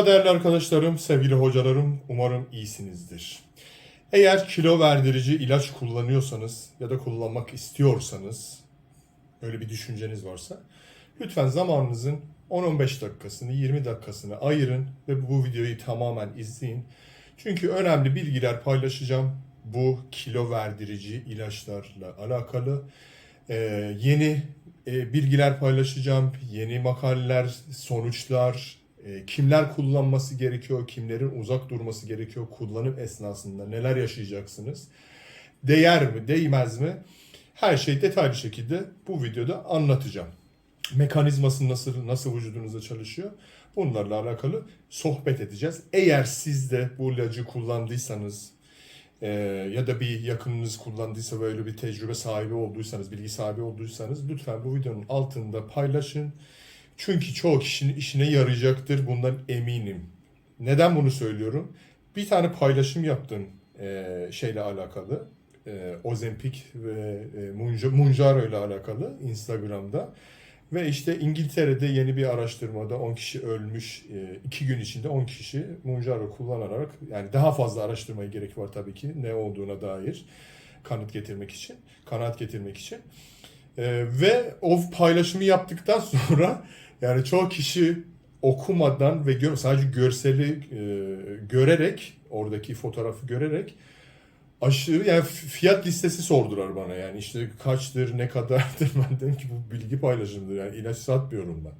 Merhaba değerli arkadaşlarım, sevgili hocalarım. Umarım iyisinizdir. Eğer kilo verdirici ilaç kullanıyorsanız ya da kullanmak istiyorsanız, öyle bir düşünceniz varsa, lütfen zamanınızın 10-15 dakikasını, 20 dakikasını ayırın ve bu videoyu tamamen izleyin. Çünkü önemli bilgiler paylaşacağım bu kilo verdirici ilaçlarla alakalı. Ee, yeni e, bilgiler paylaşacağım, yeni makaleler, sonuçlar, e, kimler kullanması gerekiyor, kimlerin uzak durması gerekiyor, kullanım esnasında neler yaşayacaksınız, değer mi, değmez mi? Her şey detaylı şekilde bu videoda anlatacağım. Mekanizması nasıl, nasıl vücudunuzda çalışıyor? Bunlarla alakalı sohbet edeceğiz. Eğer siz de bu ilacı kullandıysanız, ee, ya da bir yakınınız kullandıysa böyle bir tecrübe sahibi olduysanız, bilgi sahibi olduysanız lütfen bu videonun altında paylaşın. Çünkü çoğu kişinin işine yarayacaktır bundan eminim. Neden bunu söylüyorum? Bir tane paylaşım yaptım e, şeyle alakalı. E, Ozempic ve e, Munja- Munjaro ile alakalı Instagram'da. Ve işte İngiltere'de yeni bir araştırmada 10 kişi ölmüş. 2 gün içinde 10 kişi Munjaro kullanarak yani daha fazla araştırmaya gerek var tabii ki ne olduğuna dair kanıt getirmek için, kanaat getirmek için. Ee, ve o paylaşımı yaptıktan sonra yani çoğu kişi okumadan ve gör, sadece görseli e, görerek oradaki fotoğrafı görerek aşırı yani fiyat listesi sordular bana yani işte kaçtır ne kadardır ben dedim ki bu bilgi paylaşımdır yani ilaç satmıyorum ben.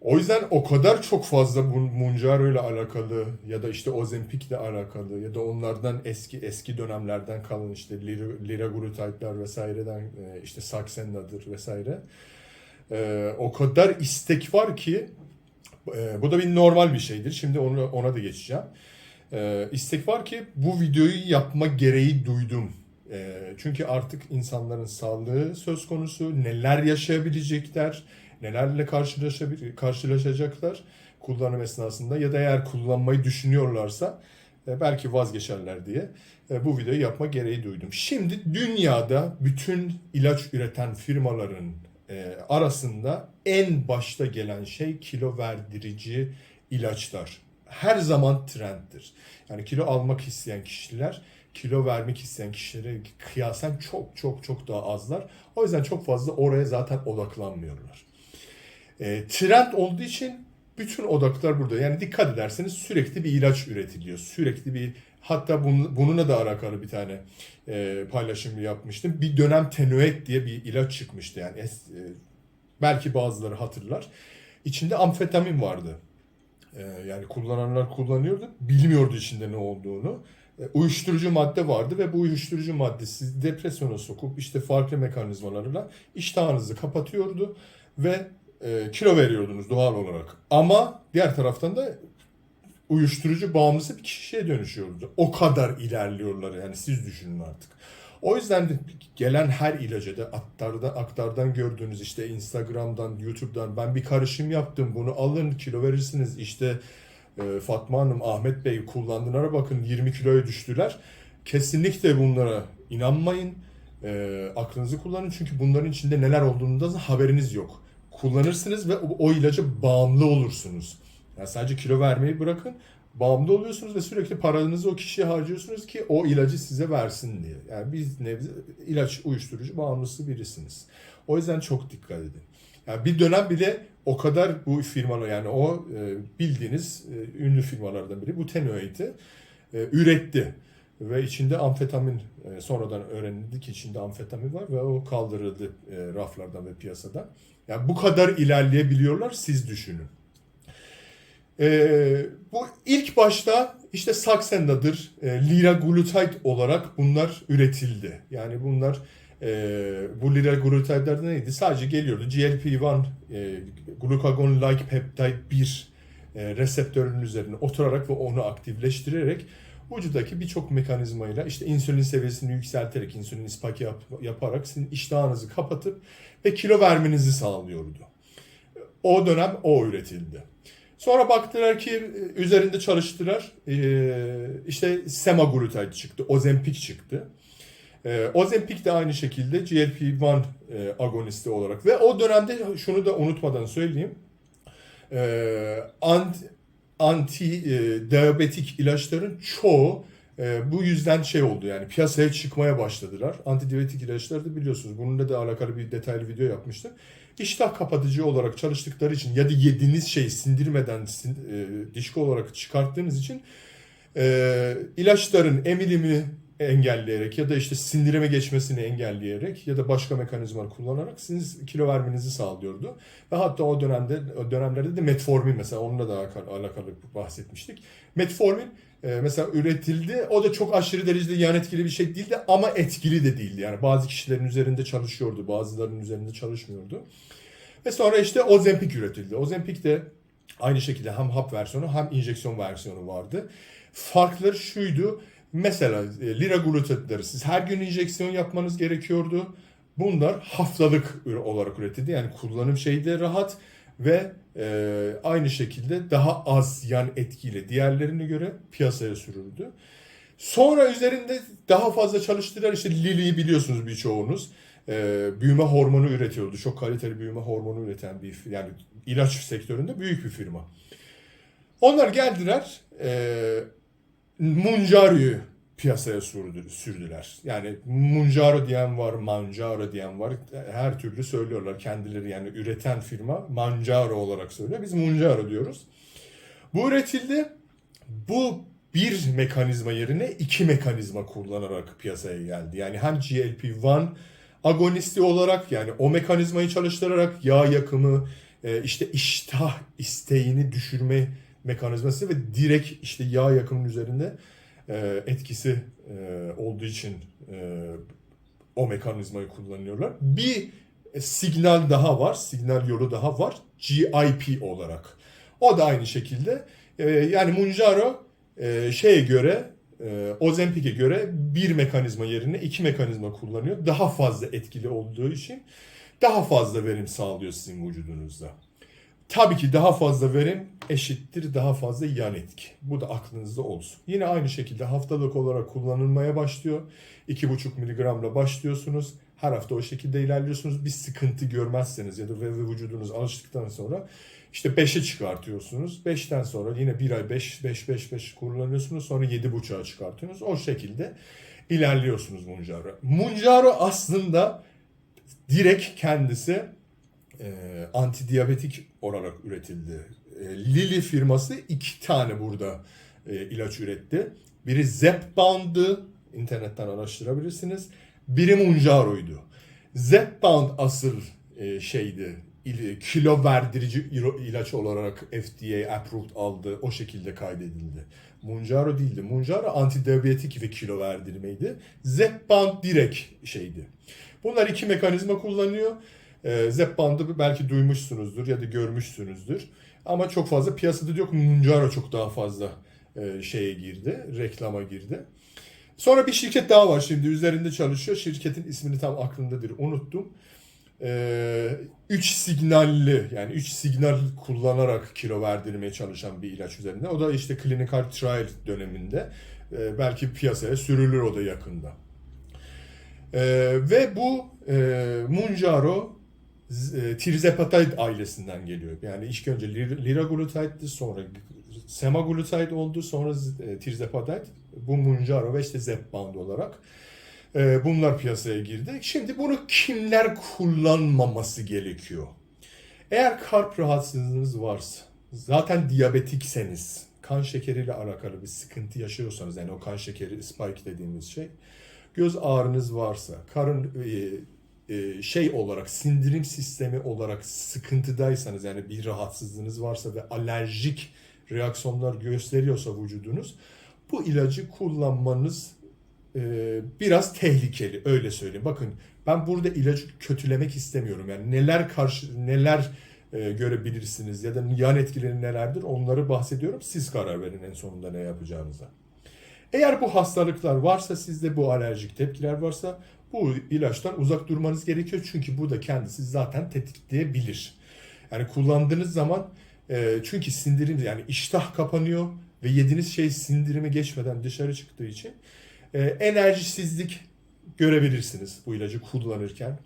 O yüzden o kadar çok fazla Munjaro ile alakalı ya da işte Ozempic ile alakalı ya da onlardan eski eski dönemlerden kalan işte lir- liraglutidler vesaireden e, işte Saxenda'dır vesaire. E, o kadar istek var ki e, bu da bir normal bir şeydir. Şimdi onu ona da geçeceğim. E, istek var ki bu videoyu yapma gereği duydum. E, çünkü artık insanların sağlığı söz konusu, neler yaşayabilecekler, nelerle karşılaşabil- karşılaşacaklar kullanım esnasında ya da eğer kullanmayı düşünüyorlarsa e, belki vazgeçerler diye e, bu videoyu yapma gereği duydum. Şimdi dünyada bütün ilaç üreten firmaların e, arasında en başta gelen şey kilo verdirici ilaçlar. Her zaman trenddir. Yani kilo almak isteyen kişiler kilo vermek isteyen kişilere kıyasen çok çok çok daha azlar. O yüzden çok fazla oraya zaten odaklanmıyorlar. E, trend olduğu için bütün odaklar burada. Yani dikkat ederseniz sürekli bir ilaç üretiliyor. Sürekli bir hatta bunun, bununla da alakalı bir tane e, paylaşım yapmıştım. Bir dönem Tenuet diye bir ilaç çıkmıştı. Yani es- e, belki bazıları hatırlar. İçinde amfetamin vardı. E, yani kullananlar kullanıyordu. Bilmiyordu içinde ne olduğunu. E, uyuşturucu madde vardı ve bu uyuşturucu madde sizi depresyona sokup işte farklı mekanizmalarla iştahınızı kapatıyordu ve e, kilo veriyordunuz doğal olarak. Ama diğer taraftan da uyuşturucu bağımlısı bir kişiye dönüşüyordu. O kadar ilerliyorlar yani siz düşünün artık. O yüzden de gelen her ilaca da aktarda, aktardan gördüğünüz işte Instagram'dan, YouTube'dan ben bir karışım yaptım bunu alın kilo verirsiniz işte e, Fatma Hanım, Ahmet Bey kullandığına bakın 20 kiloya düştüler. Kesinlikle bunlara inanmayın. E, aklınızı kullanın çünkü bunların içinde neler olduğundan haberiniz yok. Kullanırsınız ve o, o ilaca bağımlı olursunuz. Yani sadece kilo vermeyi bırakın. Bağımlı oluyorsunuz ve sürekli paranızı o kişiye harcıyorsunuz ki o ilacı size versin diye. Yani biz nebze ilaç uyuşturucu bağımlısı birisiniz. O yüzden çok dikkat edin. Yani bir dönem bile o kadar bu firmalar yani o e, bildiğiniz e, ünlü firmalardan biri bu Tenuate'i e, üretti. Ve içinde amfetamin e, sonradan öğrenildi ki içinde amfetamin var ve o kaldırıldı e, raflardan ve piyasadan. Yani bu kadar ilerleyebiliyorlar siz düşünün. E, bu ilk başta işte Saxenda'dır, e, liraglutide olarak bunlar üretildi. Yani bunlar e, bu liraglutide'ler neydi? Sadece geliyordu. GLP-1 e, glucagon-like peptide 1 e, reseptörünün üzerine oturarak ve onu aktifleştirerek vücuttaki birçok mekanizmayla işte insülin seviyesini yükselterek, insülin spike yap, yaparak sizin iştahınızı kapatıp ve kilo vermenizi sağlıyordu. O dönem o üretildi. Sonra baktılar ki e, üzerinde çalıştılar. Ee, işte semaglutide çıktı, Ozempic çıktı. Ee, Ozempic de aynı şekilde GLP-1 e, agonisti olarak ve o dönemde şunu da unutmadan söyleyeyim. Ee, ant, anti e, diyabetik ilaçların çoğu e, bu yüzden şey oldu yani piyasaya çıkmaya başladılar. Antidiyabetik ilaçları da biliyorsunuz bununla da alakalı bir detaylı video yapmıştım. İştah kapatıcı olarak çalıştıkları için ya da yediğiniz şey sindirmeden sin, e, dişki olarak çıkarttığınız için e, ilaçların emilimini engelleyerek ya da işte sindirime geçmesini engelleyerek ya da başka mekanizmalar kullanarak sizin kilo vermenizi sağlıyordu. Ve hatta o dönemde o dönemlerde de metformin mesela onunla da alakalı, bahsetmiştik. Metformin e, mesela üretildi. O da çok aşırı derecede yan etkili bir şey değildi ama etkili de değildi. Yani bazı kişilerin üzerinde çalışıyordu, bazılarının üzerinde çalışmıyordu. Ve sonra işte Ozempic üretildi. Ozempic de aynı şekilde hem hap versiyonu hem enjeksiyon versiyonu vardı. Farkları şuydu. Mesela e, liraglutidleri siz her gün enjeksiyon yapmanız gerekiyordu. Bunlar haftalık olarak üretildi. Yani kullanım şeyi rahat ve e, aynı şekilde daha az yan etkiyle diğerlerine göre piyasaya sürüldü. Sonra üzerinde daha fazla çalıştılar. İşte Lilly'yi biliyorsunuz birçoğunuz. E, büyüme hormonu üretiyordu. Çok kaliteli büyüme hormonu üreten bir yani ilaç sektöründe büyük bir firma. Onlar geldiler. E, Muncaro'yu piyasaya sürdü, sürdüler. Yani Munjaro diyen var, Manjaro diyen var. Her türlü söylüyorlar kendileri yani üreten firma Manjaro olarak söylüyor. Biz Munjaro diyoruz. Bu üretildi. Bu bir mekanizma yerine iki mekanizma kullanarak piyasaya geldi. Yani hem GLP-1 agonisti olarak yani o mekanizmayı çalıştırarak yağ yakımı, e, işte iştah isteğini düşürme mekanizması ve direkt işte yağ yakımının üzerinde e, etkisi e, olduğu için o mekanizmayı kullanıyorlar. Bir signal daha var, signal yolu daha var GIP olarak. O da aynı şekilde yani Munjaro şeye göre Ozempic'e göre bir mekanizma yerine iki mekanizma kullanıyor. Daha fazla etkili olduğu için daha fazla verim sağlıyor sizin vücudunuzda. Tabii ki daha fazla verim eşittir daha fazla yan etki. Bu da aklınızda olsun. Yine aynı şekilde haftalık olarak kullanılmaya başlıyor. 2,5 miligramla başlıyorsunuz. Her hafta o şekilde ilerliyorsunuz. Bir sıkıntı görmezseniz ya da vücudunuz alıştıktan sonra işte 5'e çıkartıyorsunuz. 5'ten sonra yine 1 ay 5, 5, 5, 5 kullanıyorsunuz. Sonra 7,5'a çıkartıyorsunuz. O şekilde ilerliyorsunuz Munjaro. Munjaro aslında direkt kendisi e, antidiyabetik olarak üretildi. E, Lilly firması iki tane burada e, ilaç üretti. Biri Zepbound'ı internetten araştırabilirsiniz. Biri Munjaro'ydu. Zepbound asıl e, şeydi kilo verdirici ilaç olarak FDA approved aldı. O şekilde kaydedildi. Munjaro değildi. Munjaro antidiyabetik ve kilo verdirmeydi. Zepbound direkt şeydi. Bunlar iki mekanizma kullanıyor. E, Zepbound'ı belki duymuşsunuzdur ya da görmüşsünüzdür. Ama çok fazla piyasada yok. Munjaro çok daha fazla e, şeye girdi, reklama girdi. Sonra bir şirket daha var şimdi üzerinde çalışıyor. Şirketin ismini tam aklımdadır unuttum. Ee, üç signalli yani üç signal kullanarak kilo verdirmeye çalışan bir ilaç üzerinde. O da işte clinical trial döneminde e, belki piyasaya sürülür o da yakında. E, ve bu e, Munjaro tirzepatide ailesinden geliyor. Yani ilk önce liraglutide'di sonra semaglutide oldu sonra e, tirzepatide bu Munjaro ve işte Zepbound olarak e, bunlar piyasaya girdi. Şimdi bunu kimler kullanmaması gerekiyor? Eğer kalp rahatsızlığınız varsa, zaten diyabetikseniz, kan şekeriyle alakalı bir sıkıntı yaşıyorsanız yani o kan şekeri spike dediğimiz şey, göz ağrınız varsa, karın e, e, şey olarak sindirim sistemi olarak sıkıntıdaysanız yani bir rahatsızlığınız varsa ve alerjik reaksiyonlar gösteriyorsa vücudunuz bu ilacı kullanmanız e, biraz tehlikeli öyle söyleyeyim. Bakın ben burada ilacı kötülemek istemiyorum. Yani neler karşı neler e, görebilirsiniz ya da yan etkileri nelerdir onları bahsediyorum. Siz karar verin en sonunda ne yapacağınıza. Eğer bu hastalıklar varsa sizde bu alerjik tepkiler varsa bu ilaçtan uzak durmanız gerekiyor. Çünkü bu da kendisi zaten tetikleyebilir. Yani kullandığınız zaman e, çünkü sindirim yani iştah kapanıyor ve yediğiniz şey sindirimi geçmeden dışarı çıktığı için e, enerjisizlik görebilirsiniz bu ilacı kullanırken.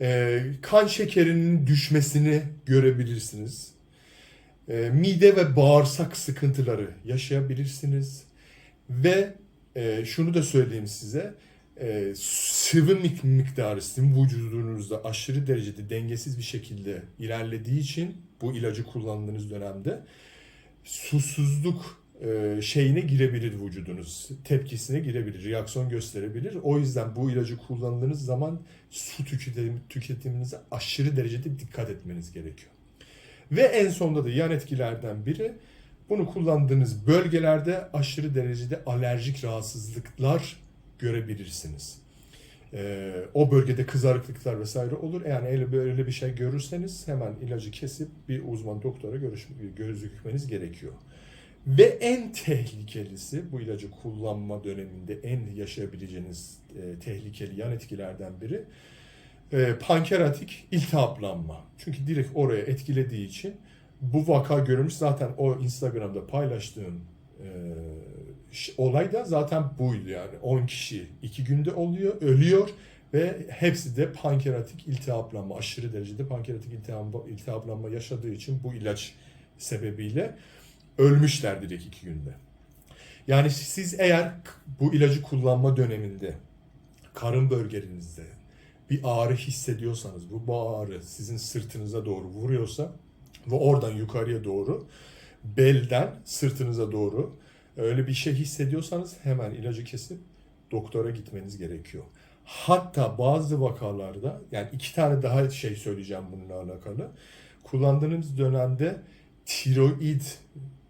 E, kan şekerinin düşmesini görebilirsiniz. e, mide ve bağırsak sıkıntıları yaşayabilirsiniz. Ve e, şunu da söyleyeyim size. E, sıvı mik- miktarı sizin vücudunuzda aşırı derecede dengesiz bir şekilde ilerlediği için bu ilacı kullandığınız dönemde susuzluk e, şeyine girebilir vücudunuz. Tepkisine girebilir, reaksiyon gösterebilir. O yüzden bu ilacı kullandığınız zaman su tüketim, tüketiminize aşırı derecede dikkat etmeniz gerekiyor. Ve en sonunda da yan etkilerden biri bunu kullandığınız bölgelerde aşırı derecede alerjik rahatsızlıklar görebilirsiniz. Ee, o bölgede kızarıklıklar vesaire olur. Yani öyle böyle bir şey görürseniz hemen ilacı kesip bir uzman doktora görüş, gözükmeniz gerekiyor. Ve en tehlikelisi bu ilacı kullanma döneminde en yaşayabileceğiniz e, tehlikeli yan etkilerden biri e, pankreatik iltihaplanma. Çünkü direkt oraya etkilediği için bu vaka görülmüş. Zaten o Instagram'da paylaştığım e, olay da zaten buydu yani. 10 kişi 2 günde oluyor, ölüyor ve hepsi de pankreatik iltihaplanma, aşırı derecede pankreatik iltihap- iltihaplanma yaşadığı için bu ilaç sebebiyle ölmüşler direkt 2 günde. Yani siz eğer bu ilacı kullanma döneminde karın bölgenizde bir ağrı hissediyorsanız, bu, bu ağrı sizin sırtınıza doğru vuruyorsa ve oradan yukarıya doğru belden sırtınıza doğru öyle bir şey hissediyorsanız hemen ilacı kesip doktora gitmeniz gerekiyor. Hatta bazı vakalarda yani iki tane daha şey söyleyeceğim bununla alakalı. Kullandığınız dönemde tiroid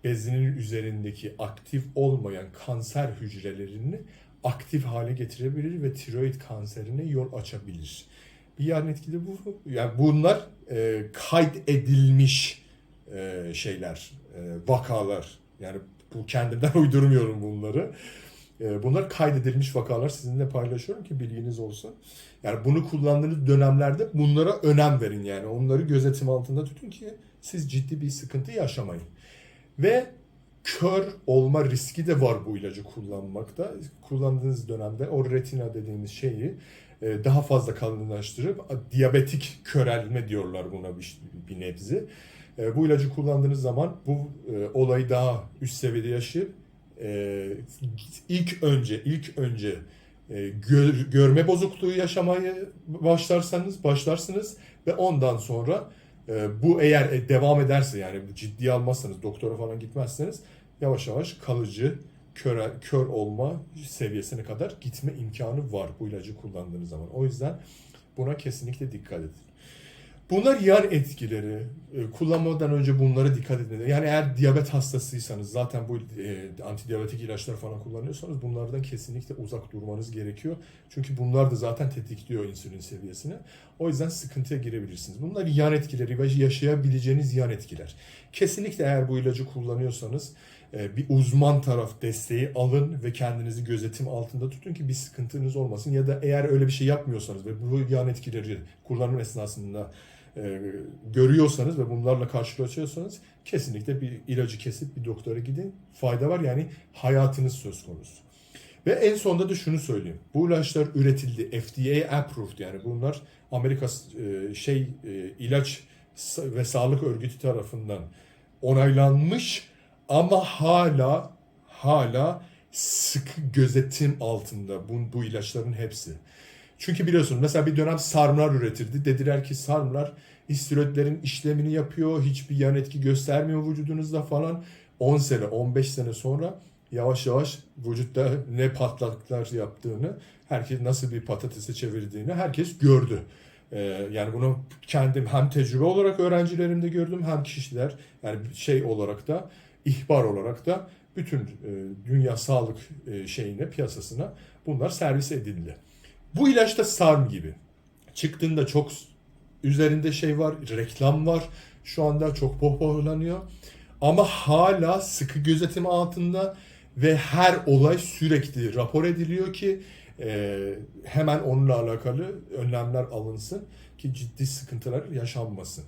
bezinin üzerindeki aktif olmayan kanser hücrelerini aktif hale getirebilir ve tiroid kanserine yol açabilir. Bir yan etki de bu. Yani bunlar e, kaydedilmiş e, şeyler, e, vakalar. Yani bu kendimden uydurmuyorum bunları. E, bunlar kaydedilmiş vakalar sizinle paylaşıyorum ki bilginiz olsun. Yani bunu kullandığınız dönemlerde bunlara önem verin yani. Onları gözetim altında tutun ki siz ciddi bir sıkıntı yaşamayın. Ve kör olma riski de var bu ilacı kullanmakta. Kullandığınız dönemde o retina dediğimiz şeyi e, daha fazla kalınlaştırıp diyabetik körelme diyorlar buna bir, bir nebze. E, Bu ilacı kullandığınız zaman bu e, olayı daha üst seviyede yaşayıp e, ilk önce ilk önce e, gör- görme bozukluğu yaşamaya başlarsanız başlarsınız ve ondan sonra e, bu eğer e, devam ederse yani ciddiye almazsanız doktora falan gitmezseniz yavaş yavaş kalıcı kör, kör olma seviyesine kadar gitme imkanı var bu ilacı kullandığınız zaman. O yüzden buna kesinlikle dikkat edin. Bunlar yan etkileri. E, Kullanmadan önce bunlara dikkat edin. Yani eğer diyabet hastasıysanız zaten bu e, antidiyabetik ilaçlar falan kullanıyorsanız bunlardan kesinlikle uzak durmanız gerekiyor. Çünkü bunlar da zaten tetikliyor insülin seviyesini. O yüzden sıkıntıya girebilirsiniz. Bunlar yan etkileri ve yaşayabileceğiniz yan etkiler. Kesinlikle eğer bu ilacı kullanıyorsanız e, bir uzman taraf desteği alın ve kendinizi gözetim altında tutun ki bir sıkıntınız olmasın. Ya da eğer öyle bir şey yapmıyorsanız ve bu yan etkileri kullanım esnasında e, görüyorsanız ve bunlarla karşılaşıyorsanız kesinlikle bir ilacı kesip bir doktora gidin. Fayda var yani hayatınız söz konusu. Ve en sonunda da şunu söyleyeyim. Bu ilaçlar üretildi. FDA approved yani bunlar Amerika e, şey e, ilaç ve sağlık örgütü tarafından onaylanmış ama hala hala sıkı gözetim altında bu, bu ilaçların hepsi. Çünkü biliyorsun mesela bir dönem sarmlar üretildi. Dediler ki sarmlar istiroidlerin işlemini yapıyor. Hiçbir yan etki göstermiyor vücudunuzda falan. 10 sene 15 sene sonra yavaş yavaş vücutta ne patlaklar yaptığını, herkes nasıl bir patatese çevirdiğini herkes gördü. Ee, yani bunu kendim hem tecrübe olarak öğrencilerimde gördüm hem kişiler yani şey olarak da ihbar olarak da bütün e, dünya sağlık e, şeyine piyasasına bunlar servis edildi. Bu ilaç da SARM gibi. Çıktığında çok üzerinde şey var, reklam var. Şu anda çok pohpohlanıyor. Ama hala sıkı gözetim altında ve her olay sürekli rapor ediliyor ki e, hemen onunla alakalı önlemler alınsın ki ciddi sıkıntılar yaşanmasın.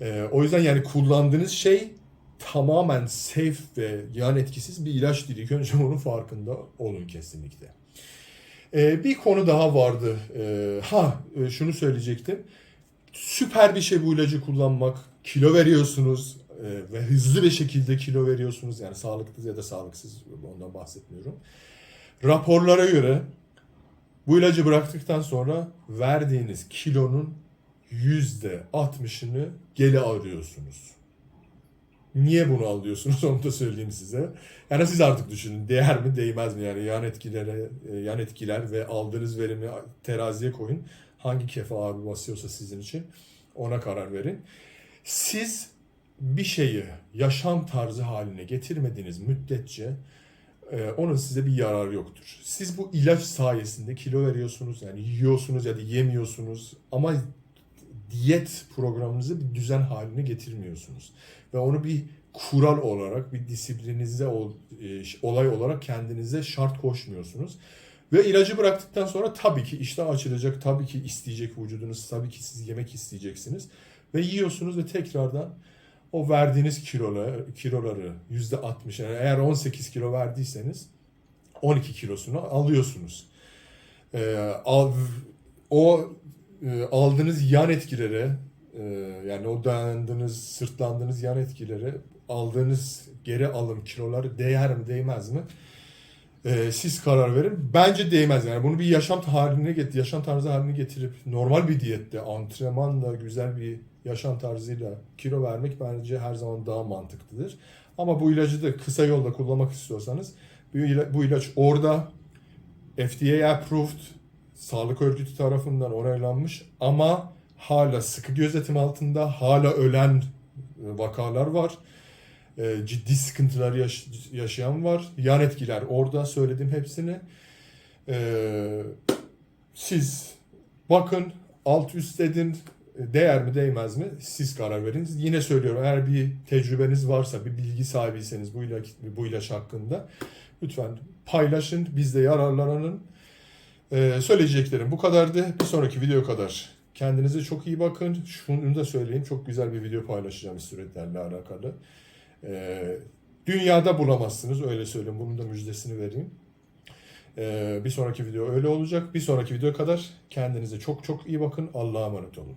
E, o yüzden yani kullandığınız şey tamamen safe ve yan etkisiz bir ilaç değil. İlk önce onun farkında olun kesinlikle. Ee, bir konu daha vardı. Ee, ha e, şunu söyleyecektim. Süper bir şey bu ilacı kullanmak. Kilo veriyorsunuz. e, ve hızlı bir şekilde kilo veriyorsunuz yani sağlıklı ya da sağlıksız ondan bahsetmiyorum. Raporlara göre bu ilacı bıraktıktan sonra verdiğiniz kilonun yüzde 60'ını geri alıyorsunuz. Niye bunu alıyorsunuz onu da söyleyeyim size. Yani siz artık düşünün değer mi değmez mi yani yan etkilere e, yan etkiler ve aldığınız verimi teraziye koyun. Hangi kefe ağır basıyorsa sizin için ona karar verin. Siz bir şeyi yaşam tarzı haline getirmediğiniz müddetçe e, onun size bir yararı yoktur. Siz bu ilaç sayesinde kilo veriyorsunuz yani yiyorsunuz ya da yemiyorsunuz ama diyet programınızı bir düzen haline getirmiyorsunuz. Ve onu bir kural olarak, bir disiplinize ol- e, olay olarak kendinize şart koşmuyorsunuz. Ve ilacı bıraktıktan sonra tabii ki iştah açılacak, tabii ki isteyecek vücudunuz, tabii ki siz yemek isteyeceksiniz. Ve yiyorsunuz ve tekrardan o verdiğiniz kiloları, kiloları %60 yani eğer 18 kilo verdiyseniz 12 kilosunu alıyorsunuz. Ee, al, o e, aldığınız yan etkilere e, yani o dayandığınız, sırtlandığınız yan etkileri aldığınız geri alım kiloları değer mi değmez mi? E, siz karar verin. Bence değmez yani. Bunu bir yaşam haline get yaşam tarzı haline getirip normal bir diyette, antrenmanla güzel bir yaşam tarzıyla kilo vermek bence her zaman daha mantıklıdır. Ama bu ilacı da kısa yolda kullanmak istiyorsanız bu ilaç orada FDA approved sağlık örgütü tarafından onaylanmış ama hala sıkı gözetim altında hala ölen e, vakalar var. E, ciddi sıkıntılar yaş- yaşayan var. Yan etkiler orada söyledim hepsini. E, siz bakın alt üst edin değer mi değmez mi siz karar verin. Yine söylüyorum eğer bir tecrübeniz varsa bir bilgi sahibiyseniz bu ilaç, bu ilaç hakkında lütfen paylaşın biz de yararlanalım. Ee, söyleyeceklerim bu kadardı. Bir sonraki video kadar kendinize çok iyi bakın. Şunu da söyleyeyim çok güzel bir video paylaşacağım üretlerle alakalı. Ee, dünyada bulamazsınız öyle söyleyeyim. Bunun da müjdesini vereyim. Ee, bir sonraki video öyle olacak. Bir sonraki video kadar kendinize çok çok iyi bakın. Allah'a emanet olun.